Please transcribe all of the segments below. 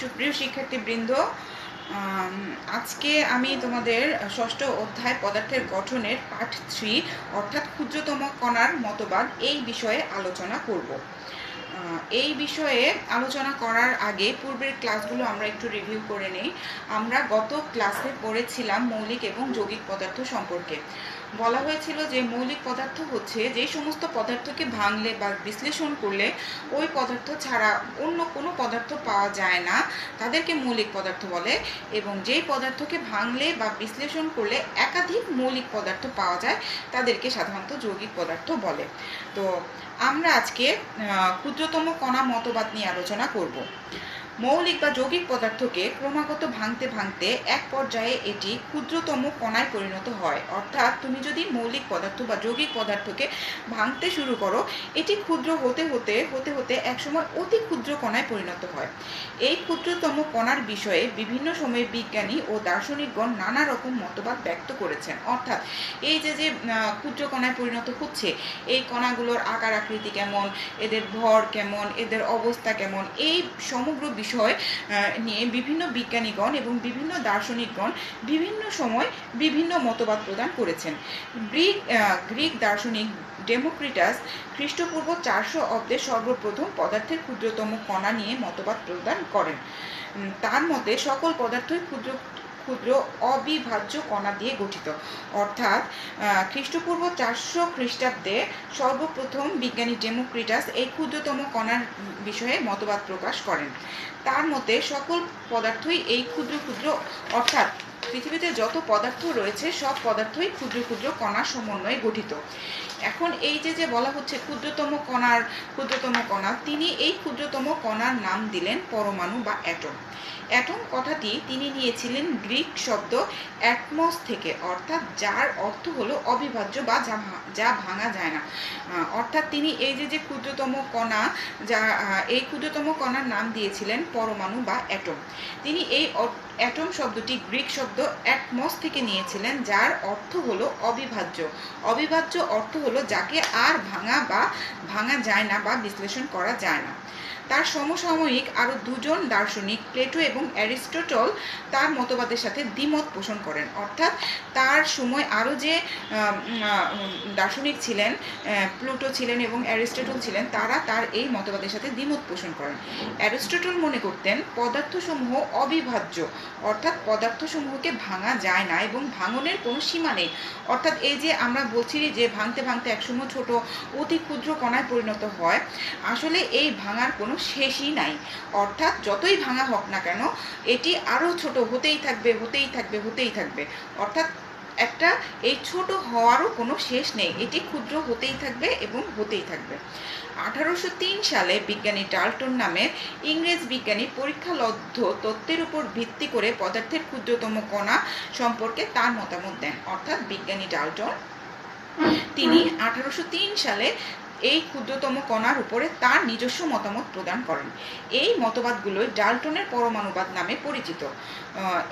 সুপ্রিয় শিক্ষার্থীবৃন্দ আজকে আমি তোমাদের ষষ্ঠ অধ্যায় পদার্থের গঠনের পার্ট থ্রি অর্থাৎ ক্ষুদ্রতম কণার মতবাদ এই বিষয়ে আলোচনা করব। এই বিষয়ে আলোচনা করার আগে পূর্বের ক্লাসগুলো আমরা একটু রিভিউ করে নেই। আমরা গত ক্লাসে পড়েছিলাম মৌলিক এবং যৌগিক পদার্থ সম্পর্কে। বলা হয়েছিল যে মৌলিক পদার্থ হচ্ছে যে সমস্ত পদার্থকে ভাঙলে বা বিশ্লেষণ করলে ওই পদার্থ ছাড়া অন্য কোনো পদার্থ পাওয়া যায় না। তাদেরকে মৌলিক পদার্থ বলে এবং যেই পদার্থকে ভাঙলে বা বিশ্লেষণ করলে একাধিক মৌলিক পদার্থ পাওয়া যায়, তাদেরকে সাধারণত যৌগিক পদার্থ বলে। তো আমরা আজকে ক্ষুদ্রতম কণা মতবাদ নিয়ে আলোচনা করব। মৌলিক বা যৌগিক পদার্থকে ক্রমাগত ভাঙতে ভাঙতে এক পর্যায়ে এটি ক্ষুদ্রতম কণায় পরিণত হয়। অর্থাৎ তুমি যদি মৌলিক পদার্থ বা যৌগিক পদার্থকে ভাঙতে শুরু করো, এটি ক্ষুদ্র হতে হতে হতে হতে একসময় অতি ক্ষুদ্র কণায় পরিণত হয়। এই ক্ষুদ্রতম কণার বিষয়ে বিভিন্ন সময়ে বিজ্ঞানী ও দার্শনিকগণ নানা রকম মতবাদ ব্যক্ত করেছেন। অর্থাৎ এই যে যে ক্ষুদ্র কণায় পরিণত হচ্ছে, এই কণাগুলোর আকার আকৃতি কেমন, এদের ভর কেমন, এদের অবস্থা কেমন, এই সমগ্র বিষয় নিয়ে বিভিন্ন বিজ্ঞানীগণ এবং বিভিন্ন দার্শনিকগণ বিভিন্ন সময় বিভিন্ন মতবাদ প্রদান করেছেন। গ্রিক গ্রিক দার্শনিক ডেমোক্রিটাস খ্রিস্টপূর্ব চারশো অব্দে সর্বপ্রথম পদার্থের ক্ষুদ্রতম কণা নিয়ে মতবাদ প্রদান করেন। তার মতে সকল পদার্থই ক্ষুদ্র ক্ষুদ্র অবিভাজ্য কণা দিয়ে গঠিত। অর্থাৎ খ্রিস্টপূর্ব চারশো খ্রিস্টাব্দে সর্বপ্রথম বিজ্ঞানী ডেমোক্রিটাস এই ক্ষুদ্রতম কণার বিষয়ে মতবাদ প্রকাশ করেন। তার মতে সকল পদার্থই এই ক্ষুদ্র ক্ষুদ্র, অর্থাৎ পৃথিবীতে যত পদার্থ রয়েছে, সব পদার্থই ক্ষুদ্র ক্ষুদ্র কণার সমন্বয়ে গঠিত। এখন এই যে যে বলা হচ্ছে ক্ষুদ্রতম কণার, ক্ষুদ্রতম কণা, তিনি এই ক্ষুদ্রতম কণার নাম দিলেন পরমাণু বা অ্যাটম। অ্যাটম কথাটি তিনি নিয়েছিলেন গ্রিক শব্দ অ্যাটমস থেকে, অর্থাৎ যার অর্থ হলো অবিভাজ্য বা যা ভাঙা যায় না। অর্থাৎ তিনি এই যে যে ক্ষুদ্রতম কণা, যা এই ক্ষুদ্রতম কণার নাম দিয়েছিলেন পরমাণু বা অ্যাটম। তিনি এই অ্যাটম শব্দটি গ্রিক শব্দ অ্যাটমস থেকে নিয়েছিলেন, যার অর্থ হলো অবিভাজ্য। অবিভাজ্য অর্থ হলো যাকে আর ভাঙা বা ভাঙা যায় না বা বিশ্লেষণ করা যায় না। তার সমসাময়িক আরও দুজন দার্শনিক, প্লেটো এবং অ্যারিস্টটল তার মতবাদের সাথে দ্বিমত পোষণ করেন। অর্থাৎ তার সময় আরও যে দার্শনিক ছিলেন প্লুটো ছিলেন এবং অ্যারিস্টটল ছিলেন, তারা তার এই মতবাদের সাথে দ্বিমত পোষণ করেন। অ্যারিস্টটল মনে করতেন, পদার্থসমূহ অবিভাজ্য, অর্থাৎ পদার্থসমূহকে ভাঙা যায় না এবং ভাঙনের কোনো সীমা নেই। অর্থাৎ এই যে আমরা বলছি যে ভাঙতে ভাঙতে একসময় ছোট, অতি ক্ষুদ্র কণায় পরিণত হয়, আসলে এই ভাঙার কোনো শেষই নাই। অর্থাৎ যতই ভাঙা হোক না কেন, এটি আরও ছোট, হতেই থাকবে হতেই থাকবে হতেই থাকবে। অর্থাৎ একটা এই ছোট হওয়ারও কোনো শেষ নেই। এটি ক্ষুদ্র হতেই থাকবে এবং হতেই থাকবে। আঠারোশো তিন সালে বিজ্ঞানী ডাল্টন নামের ইংরেজ বিজ্ঞানী পরীক্ষালব্ধ তত্ত্বের উপর ভিত্তি করে পদার্থের ক্ষুদ্রতম কণা সম্পর্কে তার মতামত দেন। অর্থাৎ বিজ্ঞানী ডাল্টন, তিনি আঠারোশো তিন সালে এই ক্ষুদ্রতম কণার উপরে তার নিজস্ব মতামত প্রদান করেন। এই মতবাদগুলোই ডাল্টনের পরমাণুবাদ নামে পরিচিত।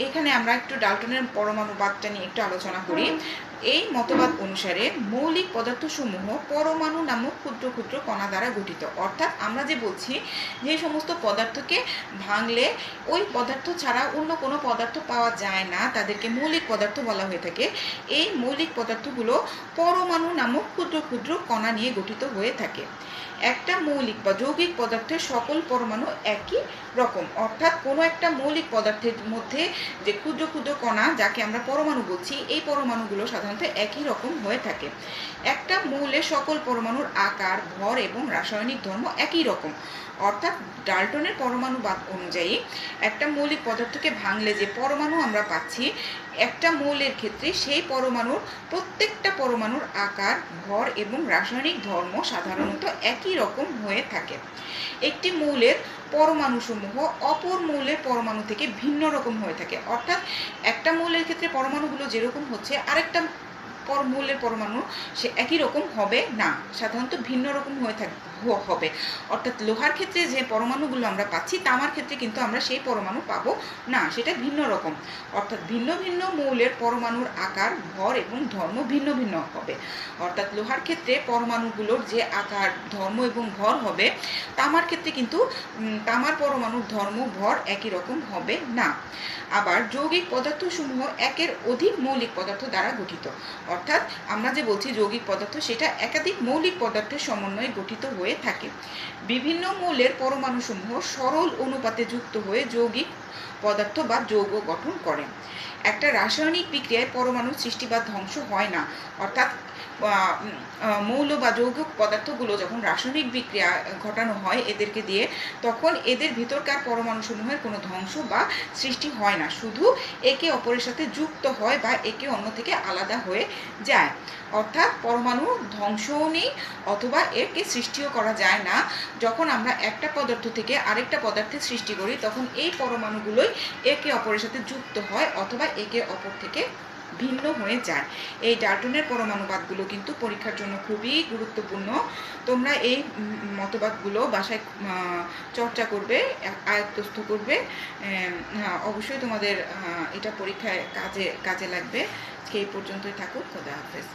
এখানে আমরা একটু ডাল্টনের পরমাণুবাদটা নিয়ে একটু আলোচনা করি। এই মতবাদ অনুসারে মৌলিক পদার্থসমূহ পরমাণু নামক ক্ষুদ্র ক্ষুদ্র কণা দ্বারা গঠিত। অর্থাৎ আমরা যে বলছি, যে সমস্ত পদার্থকে ভাঙলে ওই পদার্থ ছাড়া অন্য কোনো পদার্থ পাওয়া যায় না, তাদেরকে মৌলিক পদার্থ বলা হয়ে থাকে। এই মৌলিক পদার্থগুলো পরমাণু নামক ক্ষুদ্র ক্ষুদ্র কণা নিয়ে গঠিত হয়ে থাকে। একটা মৌলিক বা যৌগিক পদার্থের সকল পরমাণু একই রকম। অর্থাৎ কোনো একটা মৌলিক পদার্থের মধ্যে যে ক্ষুদ্র ক্ষুদ্র কণা, যাকে আমরা পরমাণু বলছি, এই পরমাণুগুলো সাধারণত একই রকম হয়ে থাকে। একটা মৌলের সকল পরমাণুর আকার, ভর এবং রাসায়নিক ধর্ম একই রকম। অর্থাৎ ডাল্টনের পরমাণুবাদ অনুযায়ী একটা মৌলিক পদার্থকে ভাঙলে যে পরমাণু আমরা পাচ্ছি, একটা মৌলের ক্ষেত্রে সেই পরমাণুর প্রত্যেকটা পরমাণুর আকার, ভর এবং রাসায়নিক ধর্ম সাধারণত একই রকম হয়ে থাকে। একটি মৌলের পরমাণুসমূহ অপর মৌলের পরমাণু থেকে ভিন্ন রকম হয়ে থাকে। অর্থাৎ একটা মৌলের ক্ষেত্রে পরমাণুগুলো যেরকম হচ্ছে, আরেকটা পর, মৌলের পরমাণু সে একই রকম হবে না। সাধারণত ভিন্ন রকম হয়ে থাক হবে। অর্থাৎ লোহার ক্ষেত্রে যে পরমাণুগুলো আমরা পাচ্ছি, তামার ক্ষেত্রে কিন্তু আমরা সেই পরমাণু পাবো না, সেটা ভিন্ন রকম। অর্থাৎ ভিন্ন ভিন্ন মৌলের পরমাণুর আকার, ভর এবং ধর্ম ভিন্ন ভিন্ন হবে। অর্থাৎ লোহার ক্ষেত্রে পরমাণুগুলোর যে আকার, ধর্ম এবং ভর হবে, তামার ক্ষেত্রে কিন্তু তামার পরমাণুর ধর্ম, ভর একই রকম হবে না। আবার যৌগিক পদার্থসমূহ একের অধিক মৌলিক পদার্থ দ্বারা গঠিত। অর্থাৎ আমরা যে বলছি যৌগিক পদার্থ, সেটা একাধিক মৌলিক পদার্থের সমন্বয়ে গঠিত হয়ে থাকে। বিভিন্ন মূলের পরমাণুসমূহ সরল অনুপাতে যুক্ত হয়ে যৌগিক পদার্থ বা যৌগ গঠন করে। একটা রাসায়নিক বিক্রিয়ায় পরমাণুর সৃষ্টি বা ধ্বংস হয় না, অর্থাৎ মৌল বা যৌগিক পদার্থগুলো যখন রাসায়নিক বিক্রিয়া ঘটানো হয় এদেরকে দিয়ে, তখন এদের ভিতরকার পরমাণুসমূহের কোনো ধ্বংস বা সৃষ্টি হয় না। শুধু একে অপরের সাথে যুক্ত হয় বা একে অন্য থেকে আলাদা হয়ে যায়। অর্থাৎ পরমাণু ধ্বংসও নেই অথবা একে সৃষ্টিও করা যায় না। যখন আমরা একটা পদার্থ থেকে আরেকটা পদার্থের সৃষ্টি করি, তখন এই পরমাণুগুলোই একে অপরের সাথে যুক্ত হয় অথবা একে অপর থেকে ভিন্ন হয়ে যায়। এই ডাল্টনের পরমাণুবাদগুলো কিন্তু পরীক্ষার জন্য খুবই গুরুত্বপূর্ণ। তোমরা এই মতবাদগুলো বাসায় চর্চা করবে, আয়ত্তস্থ করবে। অবশ্যই তোমাদের এটা পরীক্ষায় কাজে কাজে লাগবে। এই পর্যন্তই থাকুক। খোদা হাফেজ।